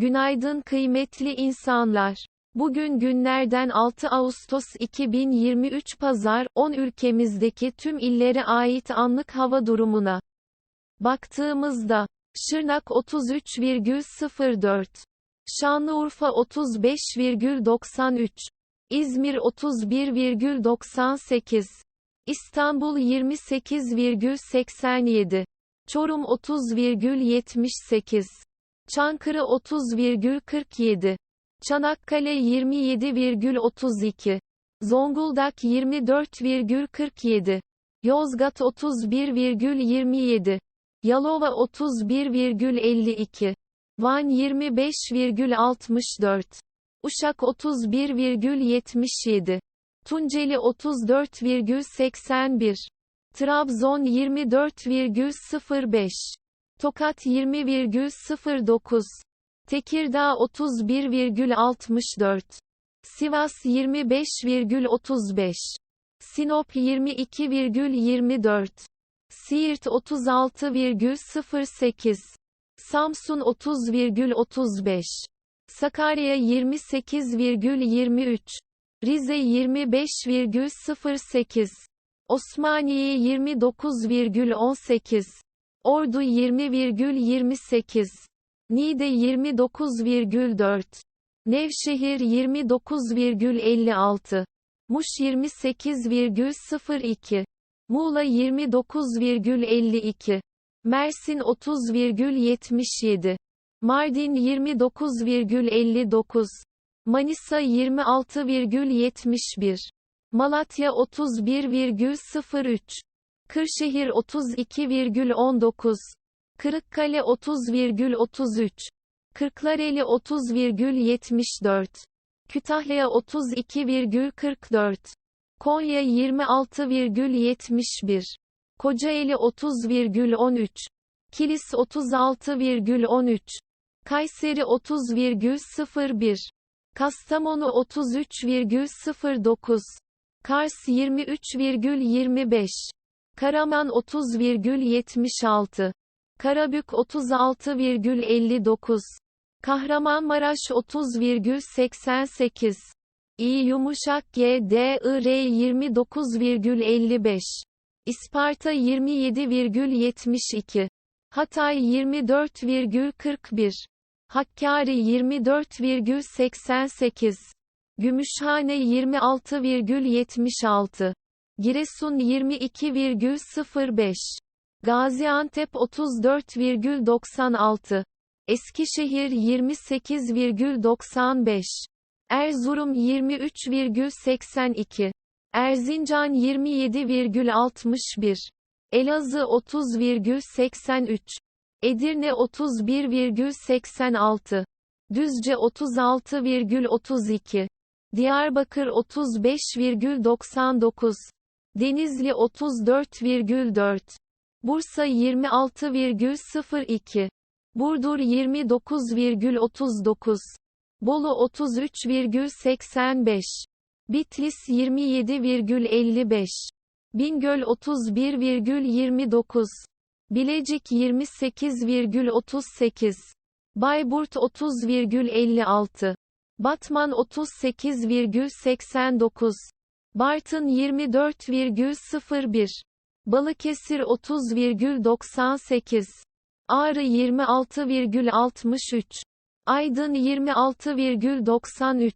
Günaydın kıymetli insanlar. Bugün günlerden 6 Ağustos 2023 Pazar, 10 ülkemizdeki tüm illere ait anlık hava durumuna baktığımızda, Şırnak 33,04, Şanlıurfa 35,93, İzmir 31,98, İstanbul 28,87, Çorum 30,78, Çankırı 30,47, Çanakkale 27,32, Zonguldak 24,47, Yozgat 31,27, Yalova 31,52, Van 25,64, Uşak 31,77, Tunceli 34,81, Trabzon 24,05, Tokat 20,09, Tekirdağ 31,64, Sivas 25,35, Sinop 22,24, Siirt 36,08, Samsun 30,35, Sakarya 28,23, Rize 25,08, Osmaniye 29,18, Ordu 20,28, Niğde 29,4, Nevşehir 29,56, Muş 28,02, Muğla 29,52, Mersin 30,77, Mardin 29,59, Manisa 26,71, Malatya 31,03, Kırşehir 32,19, Kırıkkale 30,33, Kırklareli 30,74, Kütahya 32,44, Konya 26,71, Kocaeli 30,13, Kilis 36,13, Kayseri 30,01, Kastamonu 33,09, Kars 23,25, Karaman 30,76, Karabük 36,59, Kahramanmaraş 30,88, İ yumuşak G D I R 29,55, İsparta 27,72, Hatay 24,41, Hakkari 24,88, Gümüşhane 26,76, Giresun 22,05, Gaziantep 34,96, Eskişehir 28,95, Erzurum 23,82, Erzincan 27,61, Elazığ 30,83, Edirne 31,86, Düzce 36,32, Diyarbakır 35,99, Denizli 34,4, Bursa 26,02, Burdur 29,39, Bolu 33,85, Bitlis 27,55, Bingöl 31,29, Bilecik 28,38, Bayburt 30,56, Batman 38,89, Bartın 24,01, Balıkesir 30,98, Ağrı 26,63, Aydın 26,93,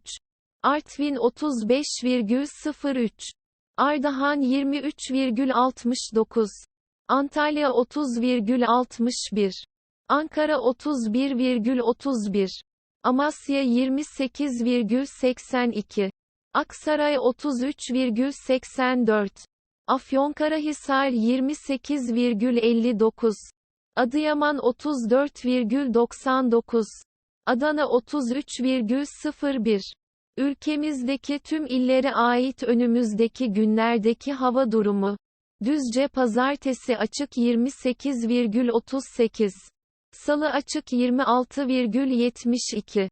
Artvin 35,03, Ardahan 23,69, Antalya 30,61, Ankara 31,31, Amasya 28,82, Aksaray 33,84, Afyonkarahisar 28,59, Adıyaman 34,99, Adana 33,01. Ülkemizdeki tüm illere ait önümüzdeki günlerdeki hava durumu. Düzce pazartesi açık 28,38. Salı açık 26,72.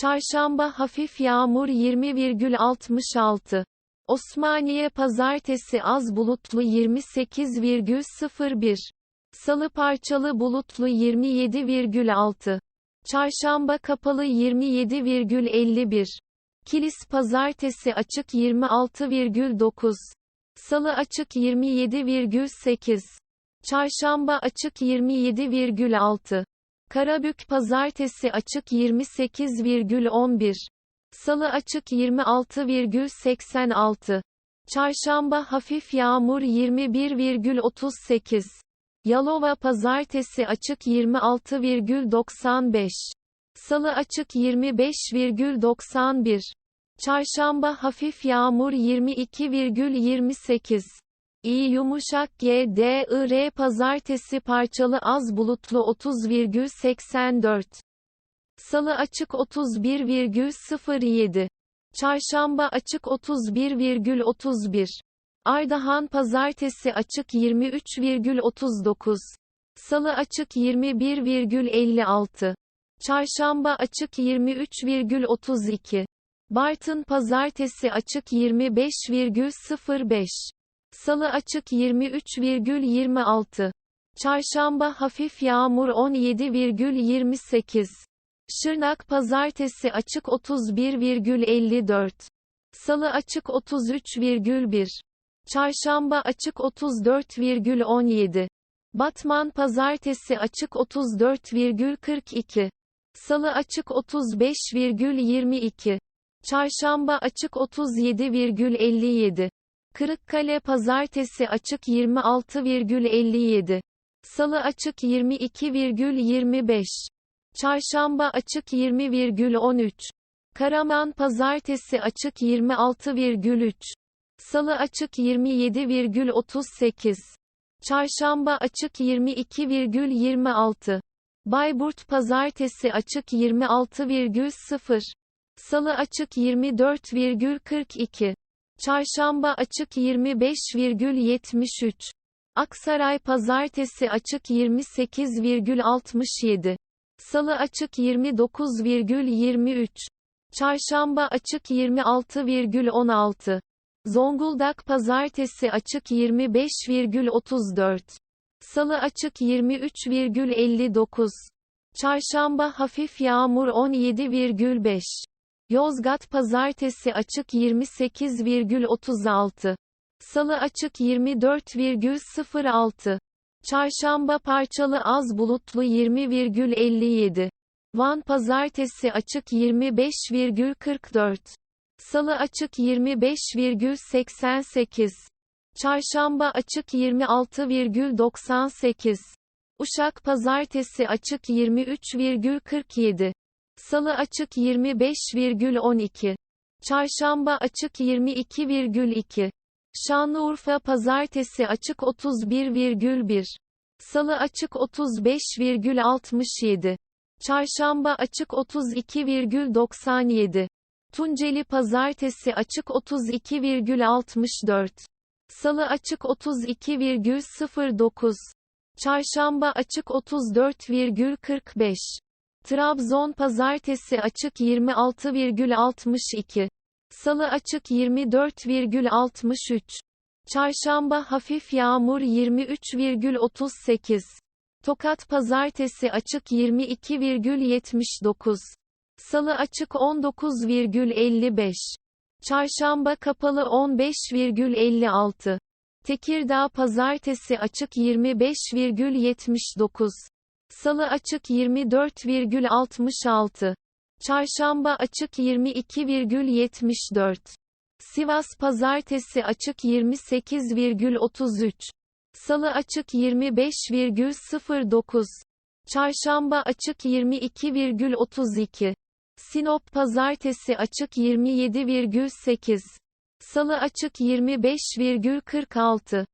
Çarşamba hafif yağmur 20,66. Osmaniye pazartesi az bulutlu 28,01. Salı parçalı bulutlu 27,6. Çarşamba kapalı 27,51. Kilis pazartesi açık 26,9. Salı açık 27,8. Çarşamba açık 27,6. Karabük pazartesi açık 28,11. Salı açık 26,86. Çarşamba hafif yağmur 21,38. Yalova pazartesi açık 26,95. Salı açık 25,91. Çarşamba hafif yağmur 22,28. İyi yumuşak G D I R pazartesi parçalı az bulutlu 30,84. Salı açık 31,07. Çarşamba açık 31,31. Ardahan pazartesi açık 23,39. Salı açık 21,56. Çarşamba açık 23,32. Bartın pazartesi açık 25,05. Salı açık 23,26. Çarşamba hafif yağmur 17,28. Şırnak pazartesi açık 31,54. Salı açık 33,1. Çarşamba açık 34,17. Batman pazartesi açık 34,42. Salı açık 35,22. Çarşamba açık 37,57. Kırıkkale pazartesi açık 26,57. Salı açık 22,25. Çarşamba açık 20,13. Karaman pazartesi açık 26,3. Salı açık 27,38. Çarşamba açık 22,26. Bayburt pazartesi açık 26,0. Salı açık 24,42. Çarşamba açık 25,73. Aksaray pazartesi açık 28,67. Salı açık 29,23. Çarşamba açık 26,16. Zonguldak pazartesi açık 25,34. Salı açık 23,59. Çarşamba hafif yağmur 17,5. Yozgat pazartesi açık 28,36. Salı açık 24,06. Çarşamba parçalı az bulutlu 20,57. Van pazartesi açık 25,44. Salı açık 25,88. Çarşamba açık 26,98. Uşak pazartesi açık 23,47. Salı açık 25,12. Çarşamba açık 22,2. Şanlıurfa pazartesi açık 31,1. Salı açık 35,67. Çarşamba açık 32,97. Tunceli pazartesi açık 32,64. Salı açık 32,09. Çarşamba açık 34,45. Trabzon pazartesi açık 26,62. Salı açık 24,63. Çarşamba hafif yağmur 23,38. Tokat pazartesi açık 22,79. Salı açık 19,55. Çarşamba kapalı 15,56. Tekirdağ pazartesi açık 25,79. Salı açık 24,66. Çarşamba açık 22,74. Sivas pazartesi açık 28,33. Salı açık 25,09. Çarşamba açık 22,32. Sinop pazartesi açık 27,8. Salı açık 25,46.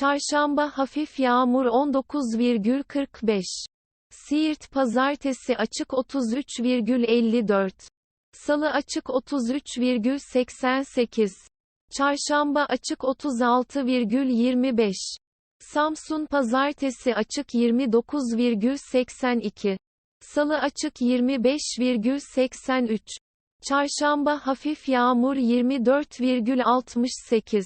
Çarşamba hafif yağmur 19,45. Siirt pazartesi açık 33,54. Salı açık 33,88. Çarşamba açık 36,25. Samsun pazartesi açık 29,82. Salı açık 25,83. Çarşamba hafif yağmur 24,68.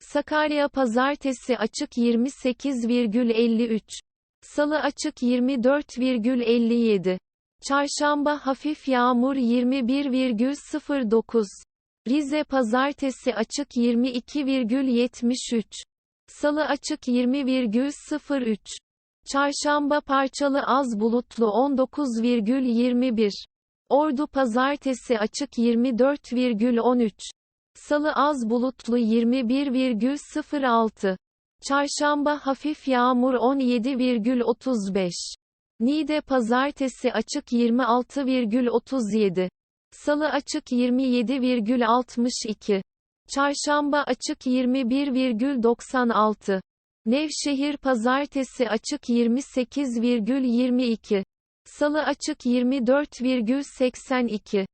Sakarya pazartesi açık 28,53. Salı açık 24,57. Çarşamba hafif yağmur 21,09. Rize pazartesi açık 22,73. Salı açık 20,03. Çarşamba parçalı az bulutlu 19,21. Ordu pazartesi açık 24,13. Salı az bulutlu 21,06. Çarşamba hafif yağmur 17,35. Niğde pazartesi açık 26,37. Salı açık 27,62. Çarşamba açık 21,96. Nevşehir pazartesi açık 28,22. Salı açık 24,82.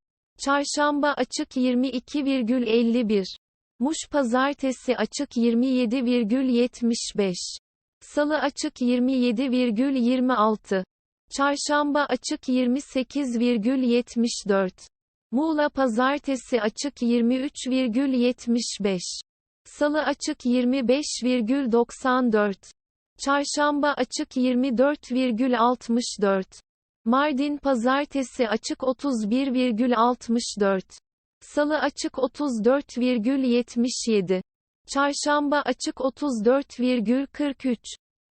Çarşamba açık 22,51. Muş pazartesi açık 27,75. Salı açık 27,26. Çarşamba açık 28,74. Muğla pazartesi açık 23,75. Salı açık 25,94. Çarşamba açık 24,64. Mardin pazartesi açık 31,64. Salı açık 34,77. Çarşamba açık 34,43.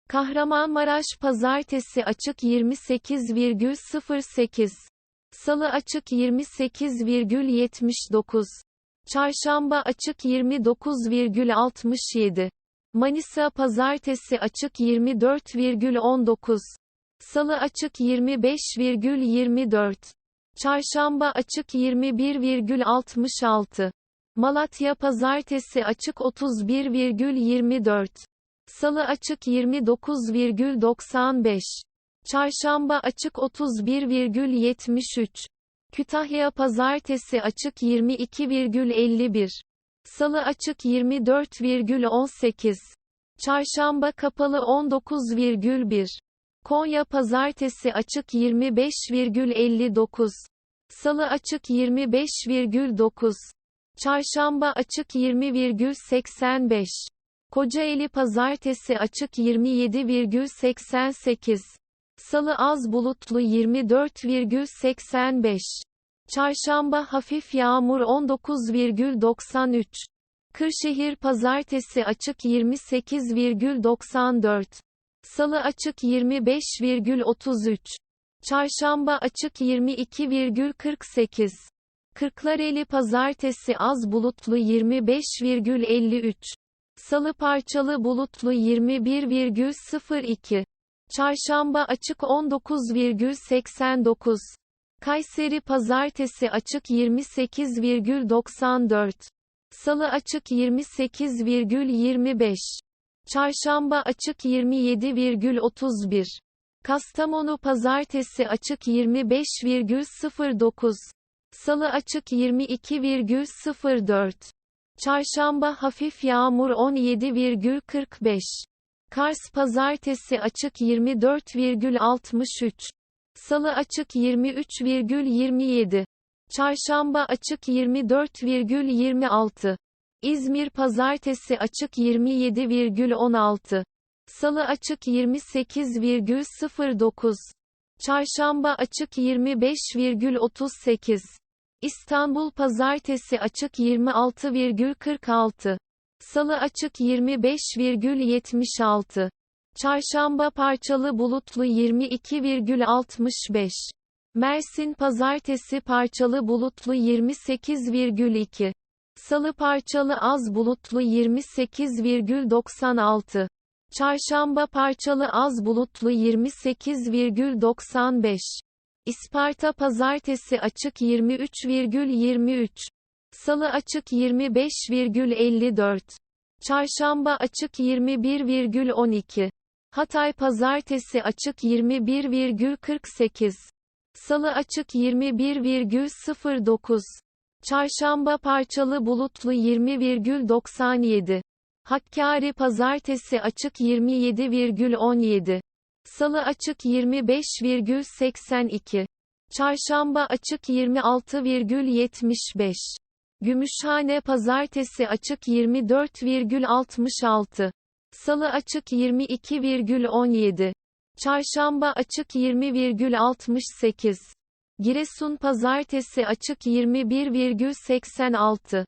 Kahramanmaraş pazartesi açık 28,08. Salı açık 28,79. Çarşamba açık 29,67. Manisa pazartesi açık 24,19. Salı açık 25,24. Çarşamba açık 21,66. Malatya pazartesi açık 31,24. Salı açık 29,95. Çarşamba açık 31,73. Kütahya pazartesi açık 22,51. Salı açık 24,18. Çarşamba kapalı 19,1. Konya pazartesi açık 25,59. Salı açık 25,9. Çarşamba açık 20,85. Kocaeli pazartesi açık 27,88. Salı az bulutlu 24,85. Çarşamba hafif yağmur 19,93. Kırşehir pazartesi açık 28,94. Salı açık 25,33. Çarşamba açık 22,48. Kırklareli pazartesi az bulutlu 25,53. Salı parçalı bulutlu 21,02. Çarşamba açık 19,89. Kayseri pazartesi açık 28,94. Salı açık 28,25. Çarşamba açık 27,31. Kastamonu pazartesi açık 25,09. Salı açık 22,04. Çarşamba hafif yağmur 17,45. Kars pazartesi açık 24,63. Salı açık 23,27. Çarşamba açık 24,26. İzmir pazartesi açık 27,16. Salı açık 28,09. Çarşamba açık 25,38. İstanbul pazartesi açık 26,46. Salı açık 25,76. Çarşamba parçalı bulutlu 22,65. Mersin pazartesi parçalı bulutlu 28,2. Salı parçalı az bulutlu 28,96. Çarşamba parçalı az bulutlu 28,95. İsparta pazartesi açık 23,23. Salı açık 25,54. Çarşamba açık 21,12. Hatay pazartesi açık 21,48. Salı açık 21,09. Çarşamba parçalı bulutlu 20,97. Hakkari pazartesi açık 27,17. Salı açık 25,82. Çarşamba açık 26,75. Gümüşhane pazartesi açık 24,66. Salı açık 22,17. Çarşamba açık 20,68. Giresun pazartesi açık 21,86.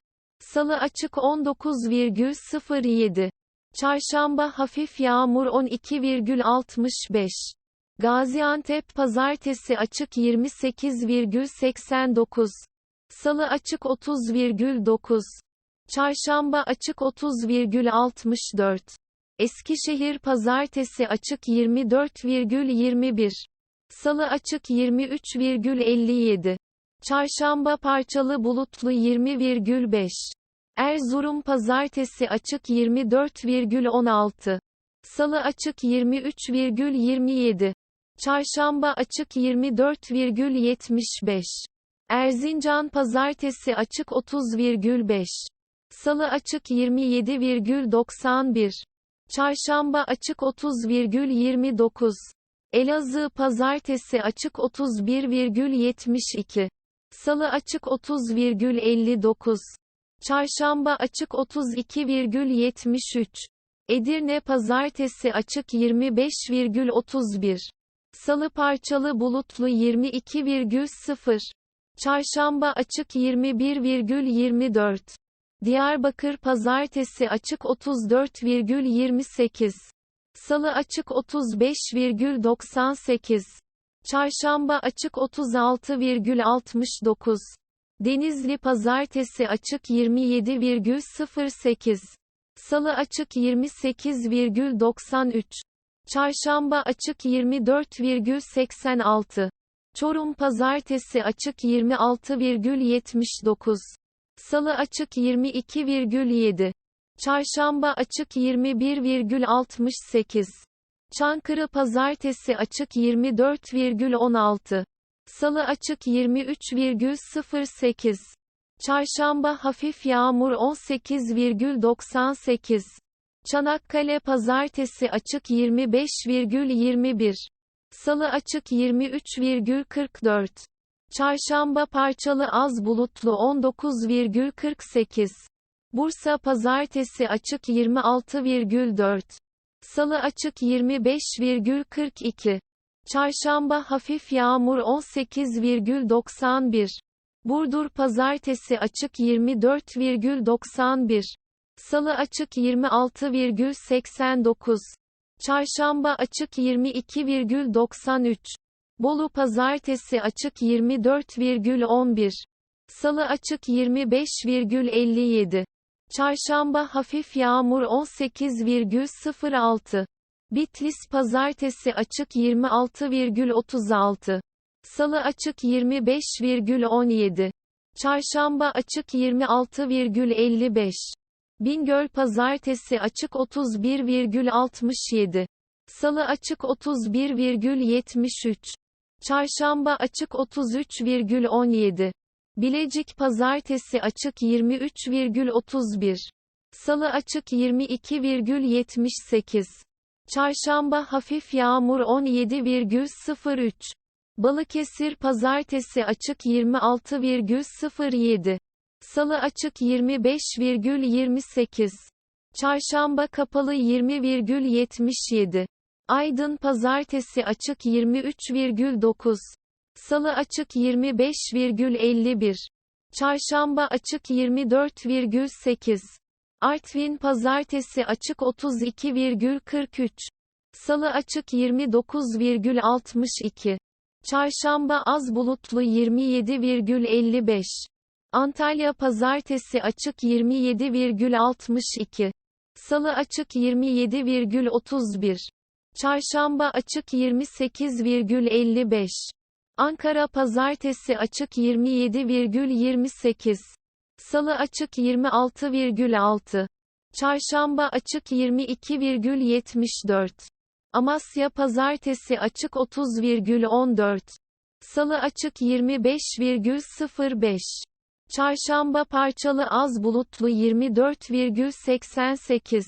Salı açık 19,07. Çarşamba hafif yağmur 12,65. Gaziantep pazartesi açık 28,89. Salı açık 30,9. Çarşamba açık 30,64. Eskişehir pazartesi açık 24,21. Salı açık 23,57. Çarşamba parçalı bulutlu 20,5. Erzurum pazartesi açık 24,16. Salı açık 23,27. Çarşamba açık 24,75. Erzincan pazartesi açık 30,5. Salı açık 27,91. Çarşamba açık 30,29. Elazığ pazartesi açık 31,72. Salı açık 30,59. Çarşamba açık 32,73. Edirne pazartesi açık 25,31. Salı parçalı bulutlu 22,0. Çarşamba açık 21,24. Diyarbakır pazartesi açık 34,28. Salı açık 35,98. Çarşamba açık 36,69. Denizli pazartesi açık 27,08. Salı açık 28,93. Çarşamba açık 24,86. Çorum pazartesi açık 26,79. Salı açık 22,7. Çarşamba açık 21,68. Çankırı pazartesi açık 24,16. Salı açık 23,08. Çarşamba hafif yağmur 18,98. Çanakkale pazartesi açık 25,21. Salı açık 23,44. Çarşamba parçalı az bulutlu 19,48. Bursa pazartesi açık 26,4. Salı açık 25,42. Çarşamba hafif yağmur 18,91. Burdur pazartesi açık 24,91. Salı açık 26,89. Çarşamba açık 22,93. Bolu pazartesi açık 24,11. Salı açık 25,57. Çarşamba hafif yağmur 18,06. Bitlis pazartesi açık 26,36. Salı açık 25,17. Çarşamba açık 26,55. Bingöl pazartesi açık 31,67. Salı açık 31,73. Çarşamba açık 33,17. Bilecik pazartesi açık 23,31. Salı açık 22,78. Çarşamba hafif yağmur 17,03. Balıkesir pazartesi açık 26,07. Salı açık 25,28. Çarşamba kapalı 20,77. Aydın pazartesi açık 23,9. Salı açık 25,51. Çarşamba açık 24,8. Artvin pazartesi açık 32,43. Salı açık 29,62. Çarşamba az bulutlu 27,55. Antalya pazartesi açık 27,62. Salı açık 27,31. Çarşamba açık 28,55. Ankara pazartesi açık 27,28. Salı açık 26,6. Çarşamba açık 22,74. Amasya pazartesi açık 30,14. Salı açık 25,05. Çarşamba parçalı az bulutlu 24,88.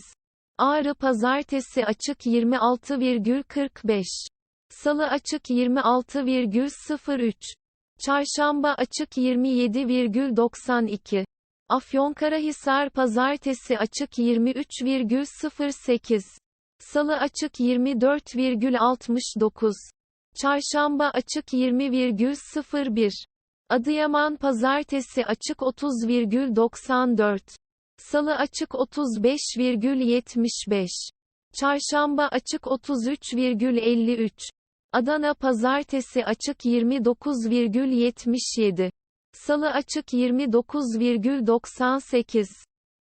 Ağrı pazartesi açık 26,45. Salı açık 26,03. Çarşamba açık 27,92. Afyonkarahisar pazartesi açık 23,08. Salı açık 24,69. Çarşamba açık 20,01. Adıyaman pazartesi açık 30,94. Salı açık 35,75. Çarşamba açık 33,53. Adana pazartesi açık 29,77. Salı açık 29,98.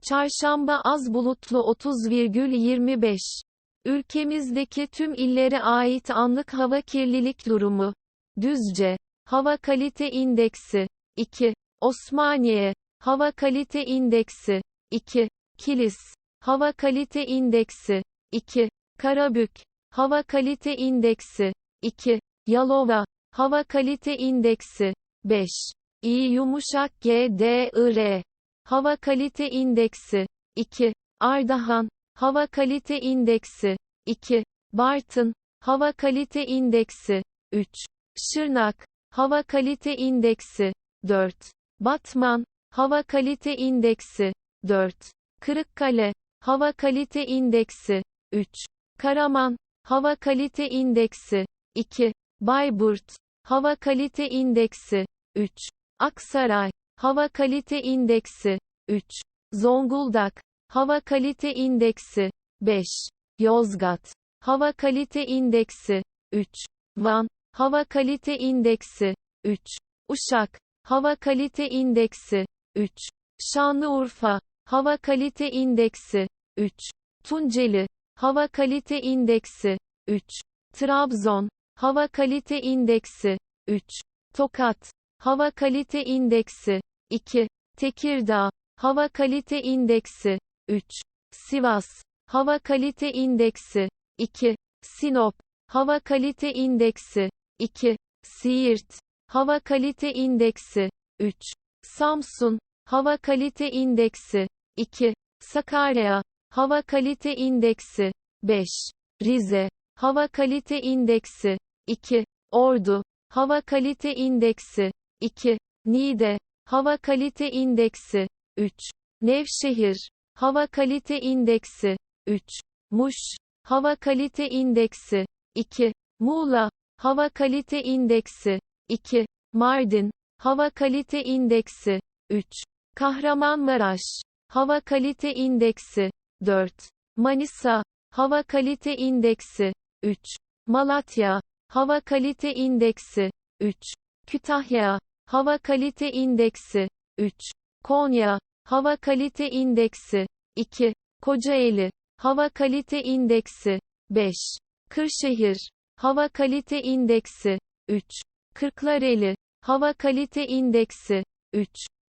Çarşamba az bulutlu 30,25. Ülkemizdeki tüm illere ait anlık hava kirlilik durumu. Düzce. Hava kalite indeksi. 2. Osmaniye. Hava kalite indeksi. 2. Kilis. Hava kalite indeksi. 2. Karabük. Hava kalite indeksi. 2. Yalova. Hava kalite indeksi. 5. İyi yumuşak G D I R. Hava kalite indeksi. 2. Ardahan. Hava kalite indeksi. 2. Bartın. Hava kalite indeksi. 3. Şırnak. Hava kalite indeksi. 4. Batman. Hava kalite indeksi. 4. Kırıkkale. Hava kalite indeksi. 3. Karaman. Hava kalite indeksi. 2. Bayburt. Hava kalite indeksi. 3. Aksaray. Hava kalite indeksi. 3. Zonguldak. Hava kalite indeksi. 5. Yozgat. Hava kalite indeksi. 3. Van. Hava kalite indeksi. 3. Uşak. Hava kalite indeksi. 3. Şanlıurfa. Hava kalite indeksi. 3. Tunceli. Hava kalite indeksi. 3. Trabzon. Hava kalite indeksi. 3. Tokat. Hava kalite indeksi. 2. Tekirdağ. Hava kalite indeksi. 3. Sivas. Hava kalite indeksi. 2. Sinop. Hava kalite indeksi. 2. Siirt. Hava kalite indeksi. 3. Samsun. Hava kalite indeksi. 2. Sakarya. Hava kalite indeksi. 5. Rize. Hava kalite indeksi. 2. Ordu. Hava kalite indeksi. 2. Niğde. Hava kalite indeksi. 3. Nevşehir. Hava kalite indeksi. 3. Muş. Hava kalite indeksi. 2. Muğla. Hava kalite indeksi. 2. Mardin. Hava kalite indeksi. 3. Kahramanmaraş. Hava kalite indeksi. 4. Manisa. Hava kalite indeksi. 3. Malatya. Hava kalite indeksi. 3. Kütahya. Hava kalite indeksi. 3. Konya. Hava kalite indeksi. 2. Kocaeli. Hava kalite indeksi. 5. Kırşehir. Hava kalite indeksi. 3. Kırklareli. Hava kalite indeksi. 3.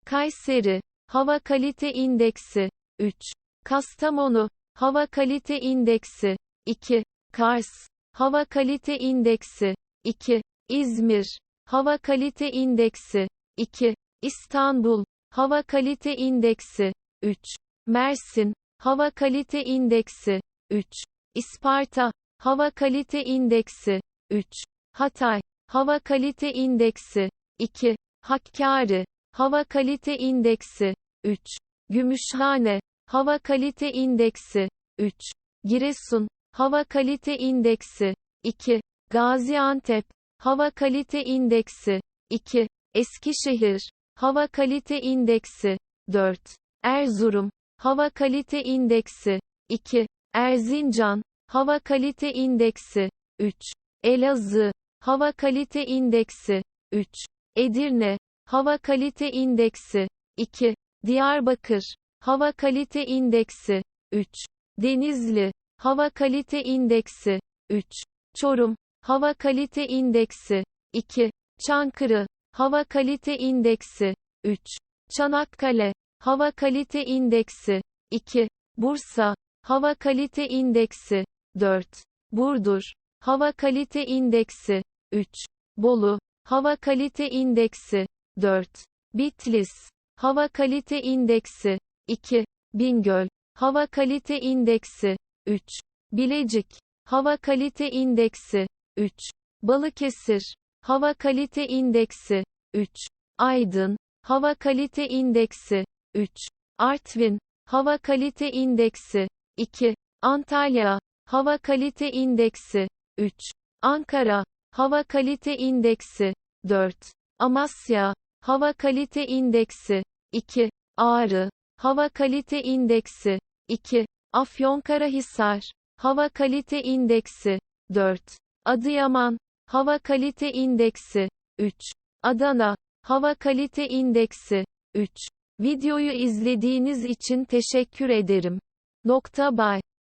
Kayseri. Hava kalite indeksi. 3. Kastamonu. Hava kalite indeksi. 2. Kars. Hava kalite indeksi. 2. İzmir. Hava kalite indeksi. 2. İstanbul. Hava kalite indeksi. 3. Mersin. Hava kalite indeksi. 3. İsparta. Hava kalite indeksi. 3. Hatay. Hava kalite indeksi. 2. Hakkari. Hava kalite indeksi. 3. Gümüşhane. Hava kalite indeksi. 3. Giresun. Hava kalite indeksi. 2. Gaziantep. Hava kalite indeksi. 2. Eskişehir. Hava kalite indeksi. 4. Erzurum. Hava kalite indeksi. 2. Erzincan. Hava kalite indeksi. 3. Elazığ. Hava kalite indeksi. 3. Edirne. Hava kalite indeksi. 2. Diyarbakır. Hava kalite indeksi. 3. Denizli. Hava kalite indeksi. 3. Çorum. Hava kalite indeksi. 2. Çankırı. Hava kalite indeksi. 3. Çanakkale. Hava kalite indeksi. 2. Bursa. Hava kalite indeksi. 4. Burdur. Hava kalite indeksi. 3. Bolu. Hava kalite indeksi. 4. Bitlis. Hava kalite indeksi. 2. Bingöl. Hava kalite indeksi. 3. Bilecik. Hava kalite indeksi. 3. Balıkesir. Hava kalite indeksi. 3. Aydın. Hava kalite indeksi. 3. Artvin. Hava kalite indeksi. 2. Antalya. Hava kalite indeksi. 3. Ankara. Hava kalite indeksi 4. Amasya Hava kalite indeksi 2. Ağrı Hava kalite indeksi 2. Afyonkarahisar Hava kalite indeksi 4. Adıyaman Hava kalite indeksi 3. Adana Hava kalite indeksi 3. Videoyu izlediğiniz için teşekkür ederim. Nokta bay.